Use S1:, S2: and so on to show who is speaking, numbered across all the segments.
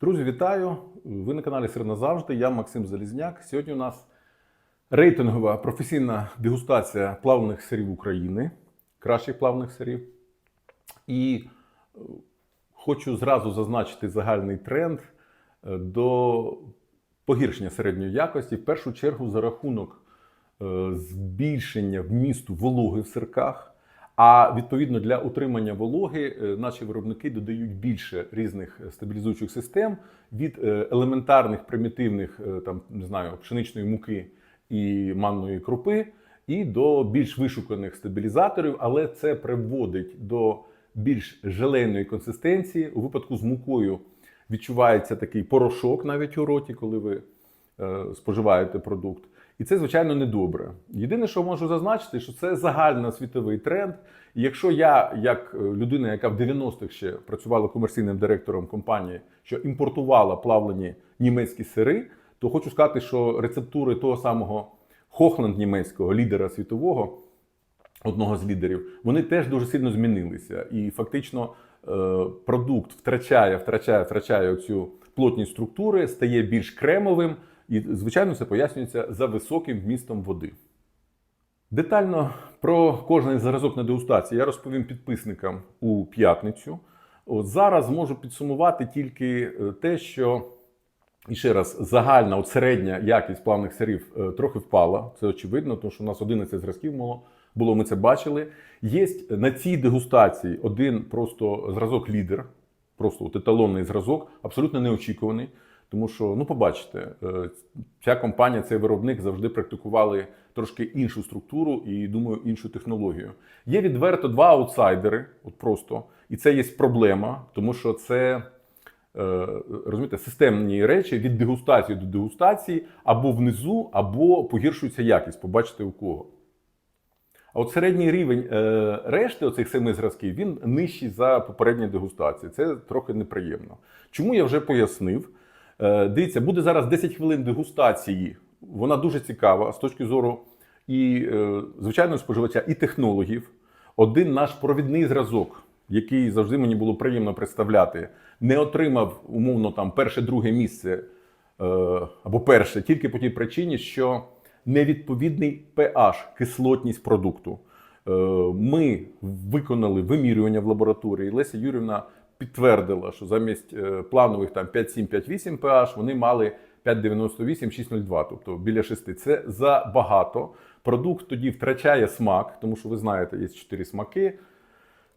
S1: Друзі, вітаю! Ви на каналі Сир назавжди. Я Максим Залізняк. Сьогодні у нас рейтингова професійна дегустація плавних сирів України, кращих плавних сирів. І е, хочу зразу зазначити загальний тренд е, до погіршення середньої якості, в першу чергу за рахунок е, збільшення вмісту вологи в сирках. А відповідно для утримання вологи е, наші виробники додають більше різних стабілізуючих систем від е, елементарних примітивних е, там не знаю пшеничної муки і манної крупи, і до більш вишуканих стабілізаторів, але це приводить до більш желейної консистенції. У випадку з мукою відчувається такий порошок навіть у роті, коли ви е, споживаєте продукт. І це, звичайно, недобре. Єдине, що можу зазначити, що це загальносвітовий тренд. І якщо я, як е, людина, яка в 90-х ще працювала комерційним директором компанії, що імпортувала плавлені німецькі сири, то хочу сказати, що рецептури того самого Хохланд німецького лідера світового, одного з лідерів, вони теж дуже сильно змінилися. І фактично е, продукт втрачає, втрачає, втрачає цю плотність структури, стає більш кремовим. І, звичайно, це пояснюється за високим вмістом води. Детально про кожний зразок на дегустації я розповім підписникам у п'ятницю. От зараз можу підсумувати тільки е, те, що і ще раз загальна от середня якість плавних сирів е, трохи впала. Це очевидно, тому що у нас 11 зразків було, було ми це бачили. Є на цій дегустації один просто зразок лідер, просто от еталонний зразок, абсолютно неочікуваний. Тому що, ну, побачите, е, ця компанія, цей виробник завжди практикували трошки іншу структуру і, думаю, іншу технологію. Є відверто два аутсайдери, от просто, і це є проблема, тому що це е, розумієте, системні речі від дегустації до дегустації або внизу, або погіршується якість. Побачите у кого. А от середній рівень е, решти оцих семи зразків він нижчий за попередні дегустації. Це трохи неприємно. Чому я вже пояснив? Е, Дивіться, буде зараз 10 хвилин дегустації. Вона дуже цікава з точки зору і е, звичайного споживача, і технологів. Один наш провідний зразок, який завжди мені було приємно представляти, не отримав умовно там перше-друге місце е, або перше тільки по тій причині, що невідповідний pH, кислотність продукту. Ми виконали вимірювання в лабораторії. Леся Юрівна підтвердила, що замість е, планових там 5,7-5,8 pH вони мали 5,98-6,02, тобто біля 6. Це забагато. Продукт тоді втрачає смак, тому що ви знаєте, є 4 смаки: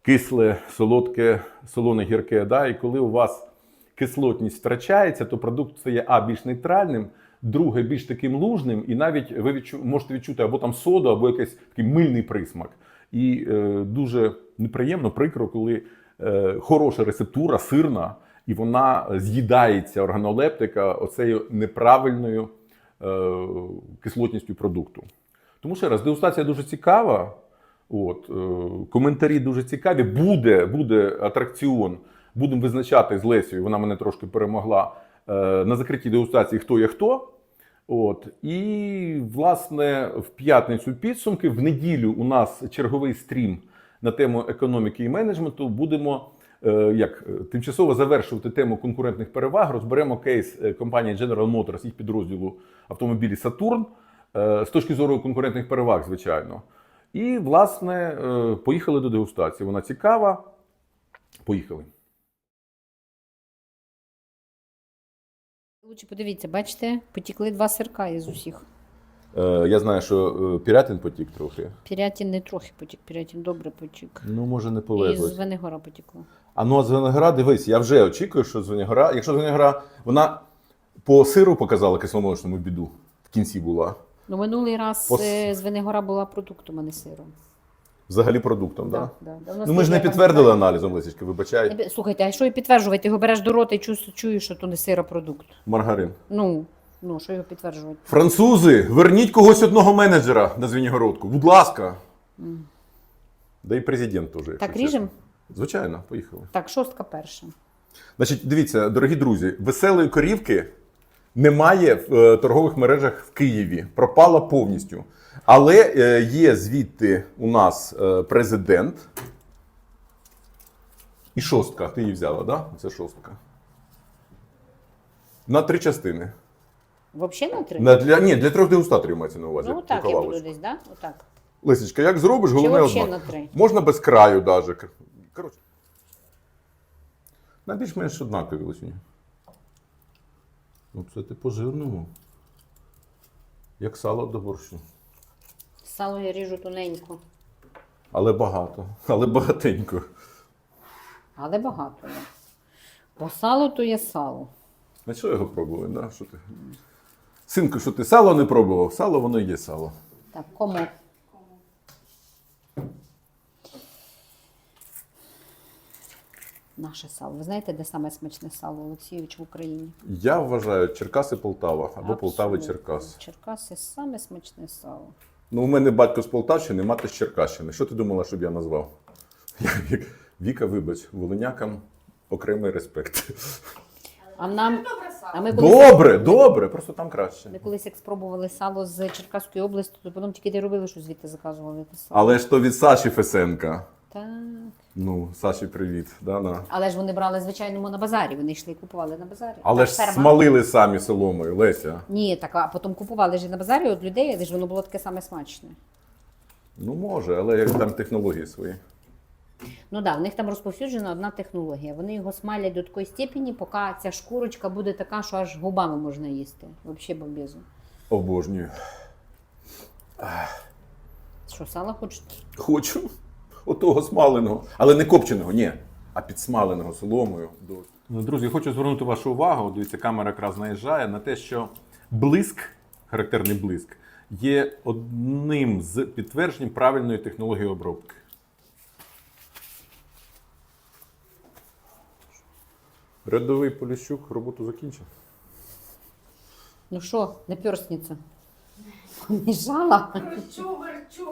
S1: кисле, солодке, солоне, гірке. Да? І коли у вас кислотність втрачається, то продукт стає а більш нейтральним, друге більш таким лужним, і навіть ви відчу, можете відчути або там соду, або якийсь такий мильний присмак. І е, дуже неприємно, прикро, коли хороша рецептура, сирна, і вона з'їдається органолептика оцею неправильною е, кислотністю продукту. Тому ще раз, дегустація дуже цікава. От, е, коментарі дуже цікаві. Буде, буде атракціон. Будемо визначати з Лесією, вона мене трошки перемогла е, на закритій дегустації хто є хто. От. І, власне, в п'ятницю підсумки, в неділю у нас черговий стрім на тему економіки і менеджменту. Будемо е, як е, тимчасово завершувати тему конкурентних переваг. Розберемо кейс е, компанії General Motors, їх підрозділу автомобілі е, з точки зору конкурентних переваг, звичайно. І, власне, поїхали до дегустації. Вона цікава. Поїхали.
S2: Лучше подивіться, бачите, потікли два сирка із усіх.
S1: Е, я знаю, що е, Пірятин потік трохи.
S2: Пірятін не трохи потік, Пірятін добре потік.
S1: Ну, може, не
S2: І з. Венегора потікло.
S1: А ну, а з Венегора, дивись, я вже очікую, що з Венегора. Якщо з Венегора, вона по сиру показала кисломолочному біду в кінці була.
S2: Ну, минулий раз
S1: Пос-
S2: е, з Венегора була продуктом, а не сиром.
S1: Взагалі продуктом, так?
S2: Да, да. Да,
S1: Ну ми ж не підтвердили аналізом, Лесічки, вибачай.
S2: Слухайте, а що і підтверджувати? Його береш до рота і чуєш, що то не сиропродукт.
S1: Маргарин.
S2: Ну, ну, що його підтверджувати?
S1: Французи, верніть когось одного менеджера на Звенігородку. Будь ласка. Да і президент теж.
S2: Так, ріжем?
S1: Звичайно, поїхали.
S2: Так, шостка перша.
S1: Значить, дивіться, дорогі друзі, веселої корівки немає в е, торгових мережах в Києві. Пропала повністю. Але е, є звідти у нас е, президент. І шостка. Ти її взяла, так? Да? Це шостка. На три частини.
S2: Взагалі на три?
S1: На, для, ні, для трьох дегустаторів мається на увазі.
S2: Ну так, я буду десь, да? Отак.
S1: Лисичка, як зробиш,
S2: Чи
S1: головне
S2: взагалі
S1: одно.
S2: на три?
S1: Можна без краю даже. Коротше. На більш-менш однакові лисюні. Ну, це ти по жирному. Як сало до борщу.
S2: Сало я ріжу тоненько,
S1: Але багато. Але багатенько.
S2: але багато. Да. Бо сало то є сало.
S1: А що його пробували, да? Що ти? Синку, що ти сало не пробував? Сало воно є сало.
S2: Так, кому? Наше сало. Ви знаєте, де саме смачне сало Олексійович в Україні?
S1: Я вважаю Черкаси Полтава або Полтави
S2: Абсолютно.
S1: Черкас.
S2: Черкаси саме смачне сало.
S1: Ну, у мене батько з Полтавщини, мати з Черкащини. Що ти думала, щоб я назвав? Віка, вибач, волинякам окремий респект.
S2: А нам. А ми колись,
S1: Добре, добре, просто там краще.
S2: ми колись як спробували сало з Черкаської області, то потім тільки де робили, що звідти заказували те сало.
S1: Але ж то від Саші Фесенка.
S2: Так.
S1: Ну, Саші, привіт. Да, на.
S2: Але ж вони брали звичайному на базарі. Вони йшли і купували на базарі.
S1: Але
S2: Так,
S1: ж
S2: ферма.
S1: смалили самі соломою, Леся.
S2: Ні, так, а потім купували ж і на базарі від людей, де ж воно було таке саме смачне.
S1: Ну, може, але як там технології свої.
S2: Ну так, да, в них там розповсюджена одна технологія. Вони його смалять до такої степені, поки ця шкурочка буде така, що аж губами можна їсти. Взагалі бомбезу.
S1: Обожнюю.
S2: Що, сало хочете?
S1: Хочу. Отого смаленого. Але не копченого, ні. А підсмаленого соломою. Ну, Друзі, хочу звернути вашу увагу. Дивіться, камера якраз наїжджає на те, що блиск, характерний блиск, є одним з підтверджень правильної технології обробки. Рядовий Поліщук роботу закінчив.
S2: Ну що, наперстниця? Поміжала?
S3: Верчу, верчу.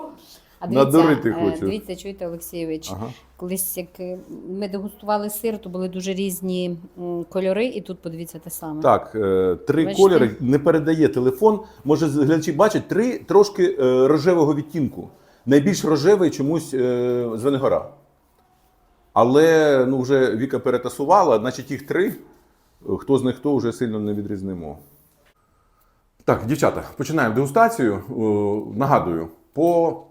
S2: А
S1: Надурити
S2: е, дивіться, чуєте, Олексійович,
S1: Ага.
S2: колись як е, ми дегустували сир, то були дуже різні кольори, і тут подивіться те саме.
S1: Так, е, три
S2: Бачите?
S1: кольори не передає телефон. Може, глядачі бачать три трошки рожевого відтінку. Найбільш рожевий чомусь е, Звенигора. Але ну, вже Віка перетасувала, значить їх три. Хто з них хто вже сильно не відрізнимо. Так, дівчата, починаємо дегустацію. О, Нагадую, по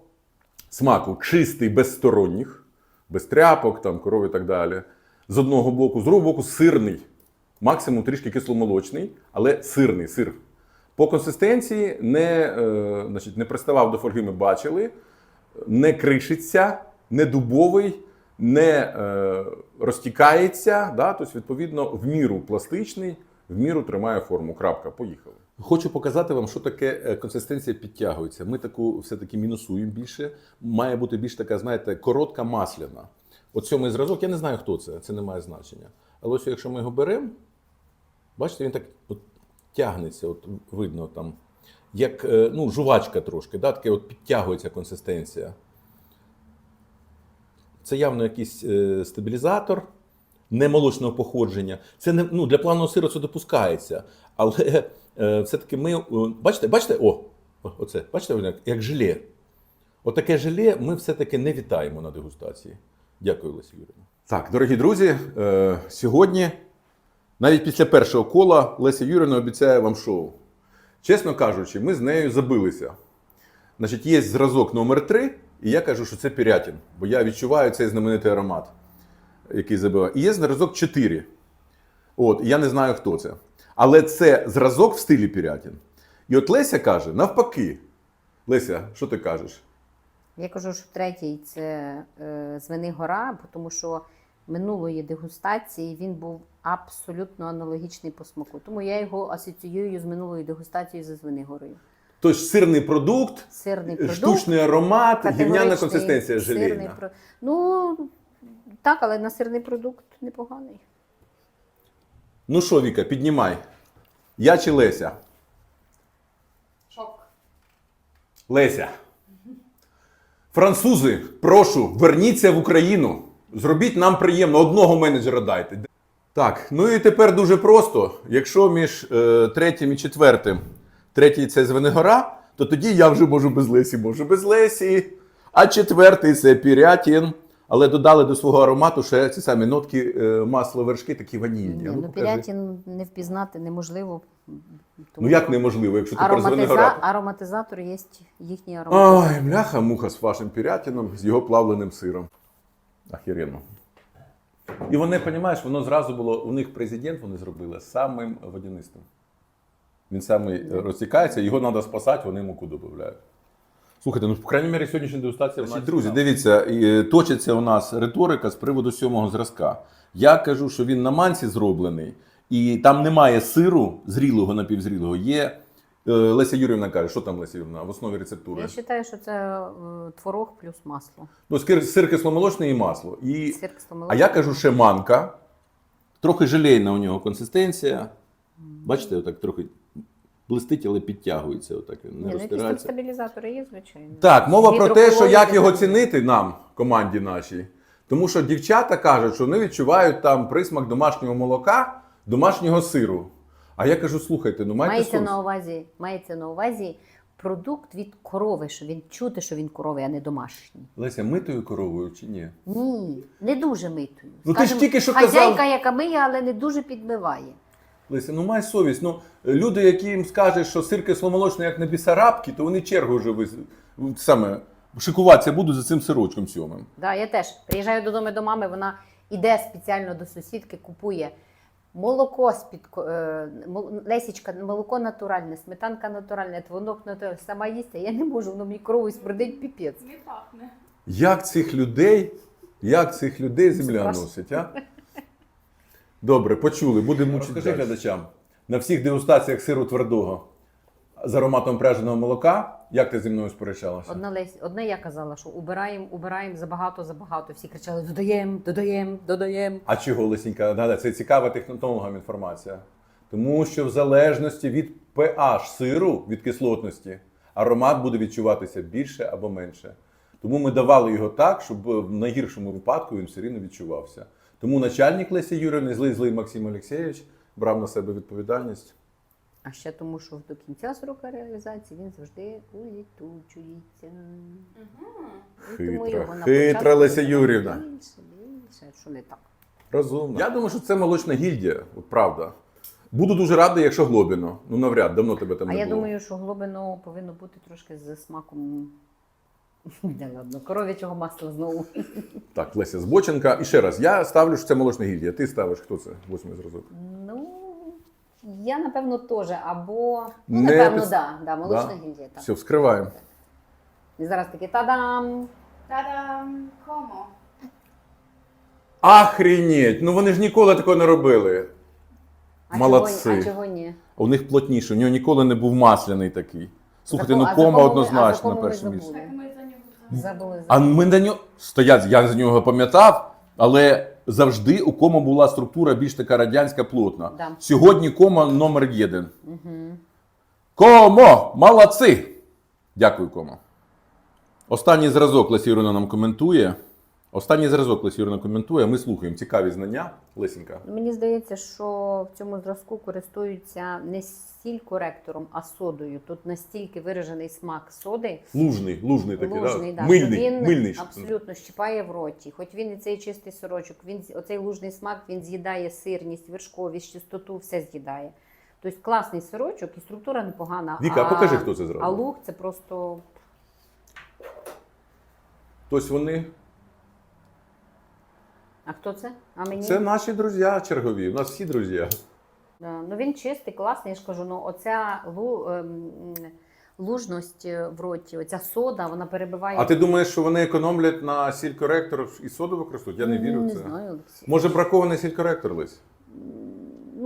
S1: смаку чистий без сторонніх, без тряпок, там, коров і так далі. З одного боку, з другого боку, сирний. Максимум трішки кисломолочний, але сирний сир. По консистенції не, е, значить, не приставав до фольги, ми бачили, не кришиться, не дубовий, не е, розтікається. Да? Тобто, відповідно, в міру пластичний, в міру тримає форму. Крапка, поїхали. Хочу показати вам, що таке е, консистенція підтягується. Ми таку все-таки мінусуємо більше. Має бути більш така, знаєте, коротка масляна. От сьомий зразок, я не знаю, хто це, це не має значення. Але ось якщо ми його беремо, бачите, він так от тягнеться, от видно там, як е, ну, жувачка трошки, да, таке от підтягується консистенція. Це явно якийсь е, стабілізатор немолочного походження. Це не, ну, для плавного сиру це допускається. Але е, все-таки ми. е, Бачите, бачите, о, оце, бачите, як, желе. Отаке желе ми все-таки не вітаємо на дегустації. Дякую, Лесі Юрівна. Так, дорогі друзі, сьогодні, навіть після першого кола, Леся Юрівна обіцяє вам шоу. Чесно кажучи, ми з нею забилися. Значить, є зразок номер 3 і я кажу, що це пірятін, бо я відчуваю цей знаменитий аромат, який забиває. І є зразок 4. От, я не знаю, хто це. Але це зразок в стилі пірятін. І от Леся каже, навпаки. Леся, що ти кажеш?
S2: Я кажу, що третій це е, Звени гора, тому що минулої дегустації він був абсолютно аналогічний по смаку. Тому я його асоціюю з минулою дегустацією за Звени горою.
S1: Тож сирний продукт,
S2: Сирний продукт.
S1: штучний аромат, гівняна консистенція
S2: сирний
S1: желейна.
S2: про- Ну так, але на сирний продукт непоганий.
S1: Ну що, Віка, піднімай. Я чи Леся?
S3: Шок.
S1: Леся. Французи, прошу, верніться в Україну. Зробіть нам приємно, одного менеджера дайте. Так, ну і тепер дуже просто. Якщо між е, третім і четвертим третій це Звенигора, то тоді я вже можу без Лесі, можу без Лесі. А четвертий це Пірятін. але додали до свого аромату ще ці самі нотки е, масла вершки, такі ванільні.
S2: Ні, ну, пірятін не впізнати неможливо.
S1: Ну як неможливо, якщо гора.
S2: Ароматиза... Ароматизатор є їхній ароматизатор.
S1: Ай, мляха, муха з вашим пірятином, з його плавленим сиром. Ахіренно. І вони, розумієш, воно зразу було, у них президент вони зробили самим водянистим. Він самий е, розтікається, його треба спасати, вони муку додають. Слухайте, ну, по крайній мірі, сьогоднішня дегустація. вона Друзі, дивіться, е, точиться у нас риторика з приводу сьомого зразка. Я кажу, що він на манці зроблений, і там немає сиру, зрілого напівзрілого. Є. е, Леся Юрівна каже, що там Леся Юрівна в основі рецептури?
S2: Я вважаю, що це е, творог плюс масло.
S1: Ну, сир кисломолочний і масло. І...
S2: Сир
S1: А я кажу, ще манка. Трохи желейна у нього консистенція. Бачите, отак трохи блистить, але підтягується. Отак, не
S2: ну, якісь там стабілізатори є, звичайно.
S1: Так, мова про те, що як його цінити нам, команді нашій. Тому що дівчата кажуть, що вони відчувають там присмак домашнього молока, домашнього сиру. А я кажу, слухайте, ну майте
S2: Мається на увазі, мається на увазі продукт від корови, що він чути, що він коровий, а не домашній.
S1: Леся, митою коровою чи ні?
S2: Ні, не дуже митою.
S1: Ну, ти ж
S2: Скажемо,
S1: тільки що
S2: хазяйка,
S1: казав-
S2: яка миє, але не дуже підмиває.
S1: Леся, ну май совість. Ну, люди, які їм скажуть, що сир кисломолочний, як на бісарабки, то вони чергу вже вис... саме шикуватися будуть за цим сирочком сьомим.
S2: Да, я теж приїжджаю додому до мами, вона іде спеціально до сусідки, купує молоко з-під е, Лесічка, молоко натуральне, сметанка натуральна, твонок натуральний, сама їсть, я не можу, воно мені крову смердить піпець.
S3: Не пахне.
S1: Як цих людей, як цих людей земля носить, а? Добре, почули, будемо мучити. Розкажи глядачам, на всіх дегустаціях сиру твердого з ароматом пряженого молока, як ти зі мною сперечалася?
S2: Одна Лесь, одне я казала, що убираємо, убираємо забагато, забагато. Всі кричали: додаємо, додаємо, додаємо.
S1: А чого, Лисенька, нагадаю, це цікава технологам інформація. Тому що в залежності від pH сиру, від кислотності, аромат буде відчуватися більше або менше. Тому ми давали його так, щоб в найгіршому випадку він все рівно відчувався. Тому начальник Лесі Юрівни, злий злий Максим Олексійович, брав на себе відповідальність.
S2: А ще тому, що до кінця сроку реалізації він завжди улітучується. Тому
S1: Хитра, хитра Леся Юрівна.
S2: Більше, більше, що не так.
S1: Розумно. Я думаю, що це молочна гільдія, от правда. Буду дуже радий, якщо глобіно. Ну навряд, давно тебе там
S2: А
S1: не
S2: я думаю, що глибино повинно бути трошки з смаком. Не ладно, коров'ячого масла знову.
S1: Так, Леся Збоченка. І ще раз, я ставлю, що це молочна гільдія. Ти ставиш, хто це? Восьмий зразок.
S2: Ну, я напевно теж, або. Ну,
S1: Не
S2: напевно,
S1: пис-
S2: да, да, молочна
S1: Да?
S2: гільдія. Так.
S1: Все, вскриваємо.
S2: І зараз таки та-дам!
S3: Та-дам! Комо.
S1: Охренеть! Ну вони ж ніколи такого не робили.
S2: А
S1: Молодці.
S2: Чого, а чого ні?
S1: У них плотніше, у нього ніколи не був масляний такий. Слухайте,
S2: За
S1: ну
S2: а за
S1: кома
S2: кому ми- а
S1: однозначно на
S2: ми
S1: першому місці.
S2: забули?
S3: Так ми за нього
S2: Забули.
S1: А ми на нього стоять, я за нього пам'ятав, але завжди у кома була структура більш така радянська плотна.
S2: Да.
S1: Сьогодні кома номер один. Комо! Молодці! Дякую, комо. Останній зразок Лесі Юрина нам коментує. Останній зразок Лесі Юрина коментує. Ми слухаємо цікаві знання. Лесінька.
S2: Мені здається, що в цьому зразку користуються не стільки коректором, а содою. Тут настільки виражений смак соди.
S1: Лужний, лужний такий,
S2: Лужний,
S1: да?
S2: да,
S1: мильний.
S2: він
S1: мильний.
S2: абсолютно щипає в роті. Хоч він і цей чистий сорочок, він оцей лужний смак він з'їдає сирність, вершковість, чистоту, все з'їдає. Тобто класний сирочок і структура непогана.
S1: Віка, а покажи, хто це зробив.
S2: А лук це просто
S1: Тобто вони
S2: А хто це? А мені?
S1: це наші друзі чергові. У нас всі друзі.
S2: Да. Ну він чистий, класний, я ж кажу, ну оця лу, ем, лужність в роті, оця сода, вона перебиває.
S1: А ти думаєш, що вони економлять на сіль-коректор і соду використовують? Я не вірю в
S2: не
S1: це.
S2: знаю, Олексій.
S1: Може, бракований сіль-коректор Лесь?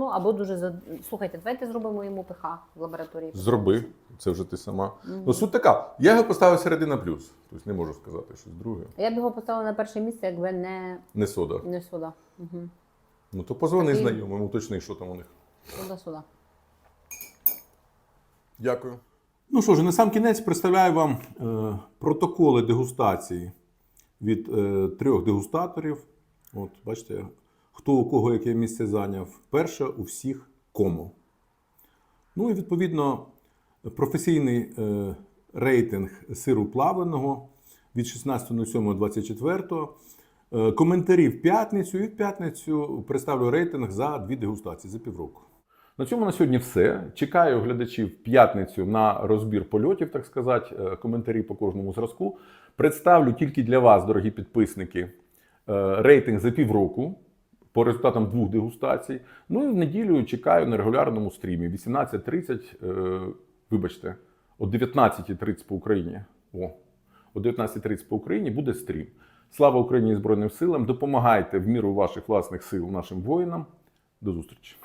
S2: Ну або дуже за... слухайте, давайте зробимо йому ПХ в лабораторії.
S1: Зроби. Це вже ти сама. Ну, суть така. Я його поставив середина плюс. Тобто не можу сказати щось друге.
S2: Я б його поставила на перше місце, якби не,
S1: Не сода.
S2: не сода. Угу.
S1: Ну то позвони
S2: Такий-
S1: знайомим, уточни, що там у них.
S2: Сода, сода.
S1: Дякую. Ну що ж, на сам кінець представляю вам е, протоколи дегустації від е, трьох дегустаторів. От, бачите, хто у кого яке місце зайняв. Перше у всіх кому. Ну і відповідно професійний е, рейтинг сиру плавленого від 16.07.24 Е, Коментарі в п'ятницю і в п'ятницю представлю рейтинг за дві дегустації за півроку. На цьому на сьогодні все. Чекаю глядачів в п'ятницю на розбір польотів, так сказати, е, коментарі по кожному зразку. Представлю тільки для вас, дорогі підписники, рейтинг за півроку по результатам двох дегустацій. Ну і в неділю чекаю на регулярному стрімі. 18.30, е, вибачте, о 19.30 по Україні. О, о 19.30 по Україні буде стрім. Слава Україні і Збройним силам! Допомагайте в міру ваших власних сил нашим воїнам. До зустрічі!